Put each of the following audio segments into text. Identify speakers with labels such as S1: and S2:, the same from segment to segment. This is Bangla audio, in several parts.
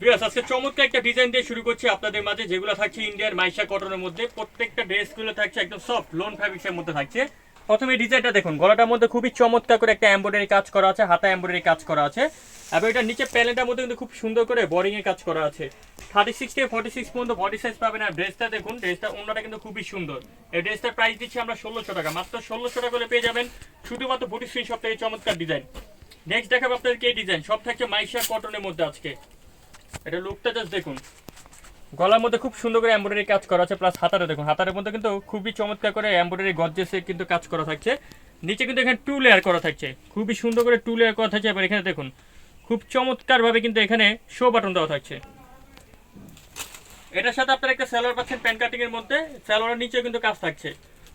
S1: বিয়াস আজকে চমৎকার একটা ডিজাইন দিয়ে শুরু করছি আপনাদের মাঝে, যেগুলো থাকছে ইন্ডিয়ার মাইশা কটনের মধ্যে। প্রত্যেকটা ড্রেসগুলো থাকছে একদম সফট লোন ফ্যাব্রিক্সের মধ্যে থাকছে। প্রথমে ডিজাইনটা দেখুন, গলাটার মধ্যে খুবই চমৎকার করে একটা এমব্রয়ডারি কাজ করা আছে, হাতা কাজ করা আছে। এবং এটা নিচে প্যানেলটার মধ্যে কিন্তু খুব সুন্দর করে কাজ করা আছে। থার্টি সিক্স থেকে ফর্টি সিক্স পর্যন্ত বডি সাইজ পাবেন। আর ড্রেসটা দেখুন ড্রেসটা অন্যটা কিন্তু খুবই সুন্দর। এই ড্রেসটার প্রাইস দিচ্ছি আমরা ষোলোশো টাকা। মাত্র ষোলোশো টাকা করে পেয়ে যাবেন শুধুমাত্র বুটি স্ক্রিন সব থেকে চমৎকার ডিজাইন নেক্সট দেখাবো আপনাদেরকে এই ডিজাইন সব থাকছে মাইশা কটনের মধ্যে আজকে। এটা লুকটা জাস্ট দেখুন। গলার মধ্যে খুব সুন্দর করে এমব্রয়ডারি কাজ করা আছে প্লাস হাতারে দেখুন। হাতারের মধ্যে কিন্তু খুবই চমৎকার করে এমব্রয়ডারি গজ্জেসে কিন্তু কাজ করা থাকছে। নিচে কিন্তু এখানে টু লেয়ার করা থাকছে। খুবই সুন্দর করে টু লেয়ার করা থাকছে। এবার এখানে দেখুন, খুব চমৎকারভাবে কিন্তু এখানে শো বাটন দেওয়া থাকছে। এটার সাথে আপনারা একটা স্যালোয়ার পাচ্ছেন প্যান কাটিং এর মধ্যে। স্যালোয়ারের নিচেও কিন্তু কাজ থাকছে।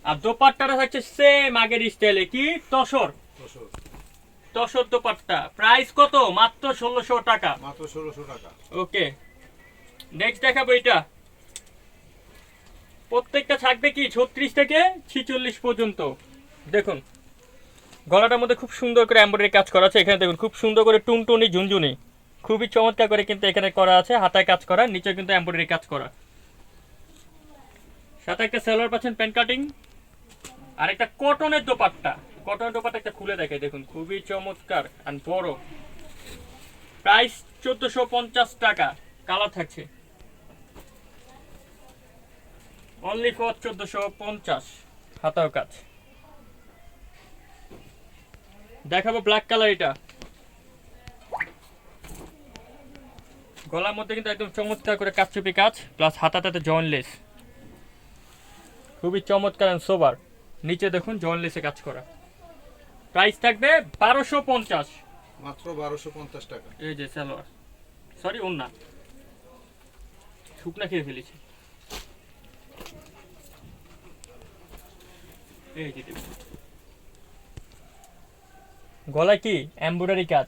S1: আর দোপাট্টাটা থাকছে সেম আগের স্টাইলে কি? তসর। তসর দোপাট্টা প্রাইস কত? মাত্র ষোলোশো টাকা।
S2: মাত্র ষোলোশো টাকা।
S1: ওকে। নেক্সট দেখাবো এটা। প্রত্যেকটা থাকবে কি? ছত্রিশ থেকে ছিচল্লিশ পর্যন্ত। দেখুন। গলাটার মধ্যে খুব সুন্দর করে এমব্রয়ডারি কাজ করা আছে। এখানে দেখুন খুব সুন্দর করে টুনটুনি ঝুনঝুনি। খুবই চমৎকার করে কিন্তু এখানে করা আছে। হাতায় কাজ করা নিচে কিন্তু এমব্রয়ডারি কাজ করা। সাথে একটা সেলোয়ার পাচ্ছেন প্যান্ট কাটিং। আর একটা কটনের দোপাট্টা। কটনের দোপাট্টা একটা খুলে দেখে দেখুন, খুবই চমৎকার আর বড়। প্রাইস চোদ্দশো পঞ্চাশ টাকা, কালার থাকছে। অনলি ফর চোদ্দশো পঞ্চাশ, হাতাও কাজ। দেখাবো ব্ল্যাক কালার এটা। গলার মধ্যে কিন্তু একদম চমৎকার করে কাপচুপি কাজ প্লাস হাতাটাতে জয়েনলেস খুবই চমৎকার সোবার নিচে দেখুন জয়েনলেসে কাজ করা। প্রাইস থাকবে বারোশো পঞ্চাশ।
S2: মাত্র বারোশো পঞ্চাশ টাকা।
S1: এই যে সালোয়ার। সরি ওন্না শুকনা খেয়ে ফেলেছি। এই যে গলায় কি? এমব্রয়ডারি কাজ।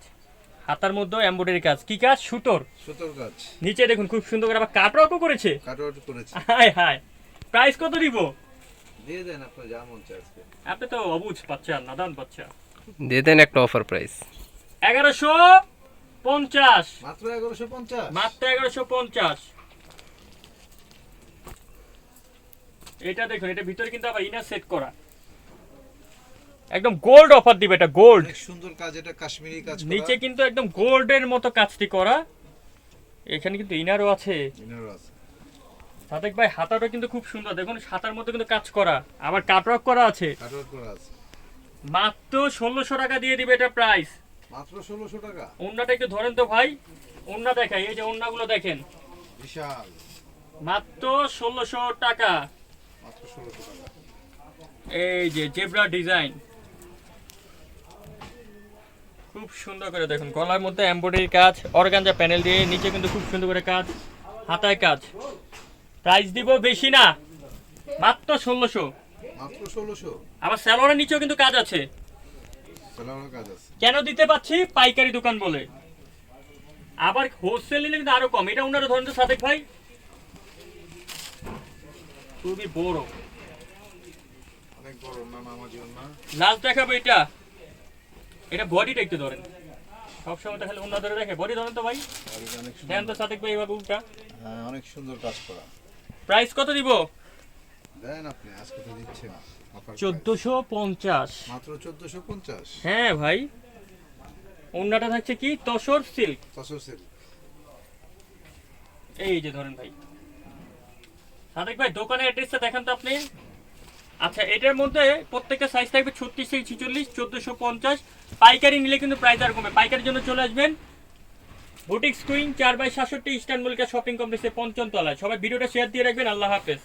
S1: হাতার মধ্যেও এমব্রয়ডারি কাজ। কি কাজ? সুতোর।
S2: সুতোর কাজ।
S1: নিচে দেখুন খুব সুন্দর করে আবার কাটওয়ার্কও করেছে।
S2: কাটওয়ার্ট করেছি।
S1: হাই হাই প্রাইস কত দিব?
S2: দিয়ে দেন আপনার যা মন চায়
S1: আপনি তো অবুঝ বাচ্চা নাদান বাচ্চা।
S3: দিয়ে দেন একটা অফার প্রাইস
S1: এগারোশো পঞ্চাশ।
S2: মাত্র এগারোশো পঞ্চাশ।
S1: মাত্র এগারোশো পঞ্চাশ। এটা দেখুন এটা ভিতরে কিন্তু আবার ইনার সেট করা। একদম গোল্ড অফার দিবে এটা গোল্ড
S2: সুন্দর কাজ এটা কাশ্মীরি কাজ
S1: নিচে কিন্তু একদম গোল্ডের মতো কাজটি করা। এখানে কিন্তু ইনারও আছে।
S2: ইনারও আছে।
S1: সাদেক ভাই হাতাটা কিন্তু খুব সুন্দর। দেখুন হাতার মধ্যে কিন্তু কাজ করা। আবার কাটওয়ার্ক করা আছে।
S2: কাটওয়ার্ট করা আছে।
S1: মাত্র ষোলোশো টাকা দিয়ে দিবে এটা প্রাইস
S2: মাত্র ষোলোশো টাকা?
S1: ওন্নাটা একটু ধরেন তো ভাই। ওন্না দেখাই এই যে ওন্নাগুলো দেখেন।
S2: বিশাল।
S1: মাত্র ষোলোশো টাকা।
S2: মাত্র ষোলোশো টাকা।
S1: এই যে জেব্রা ডিজাইন। খুব সুন্দর করে দেখুন গলার মধ্যে এমব্রয়ডারি কাজ অর্গানজা প্যানেল দিয়ে নিচে কিন্তু খুব সুন্দর করে কাজ হাতায় কাজ। প্রাইস দিব বেশি না মাত্র ষোলোশো। আবার স্যালোয়ারের নিচেও কিন্তু কাজ আছে। কেন দিতে পাচ্ছি পাইকারি দোকান বলে। আবার হোলসেল নিলে কিন্তু আরও কম। এটা ওনারা ধরেন তো সাদেক ভাই। খুবই বড়।
S2: অনেক বড় না নামাজি না
S1: লাস্ট দেখাবো এটা। এটা বডিটা একটু ধরেন। সবসময় তো খালি অন্য ধরে দেখে বডি ধরেন তো ভাই।
S2: অনেক
S1: দেন তো সাদেক ভাই এবার উল্টা।
S2: হ্যাঁ অনেক সুন্দর কাজ করা।
S1: প্রাইস কত দিব? চোদ্দশো পঞ্চাশ।
S2: মাত্র চোদ্দশো পঞ্চাশ।
S1: হ্যাঁ ভাই অন্যটা থাকছে কি? তসর সিল্ক।
S2: তসর সেল
S1: এই যে ধরেন ভাই। সাদেক ভাই দোকানের অ্যাড্রেসটা দেখান তো আপনি। আচ্ছা এটার মধ্যে প্রত্যেকটা সাইজ থাকবে ছত্রিশ থেকে ছিচল্লিশ চোদ্দোশো পঞ্চাশ। পাইকারি নিলে কিন্তু প্রাইস আর কমে পাইকারির জন্য চলে আসবেন। বুটিক স্কুইং চার বাই সাতষট্টি ইস্টার্ন মল্লিকা শপিং কমপ্লেক্সের পঞ্চম তলায়। সবাই ভিডিওটা শেয়ার দিয়ে রাখবেন। আল্লাহ হাফেজ।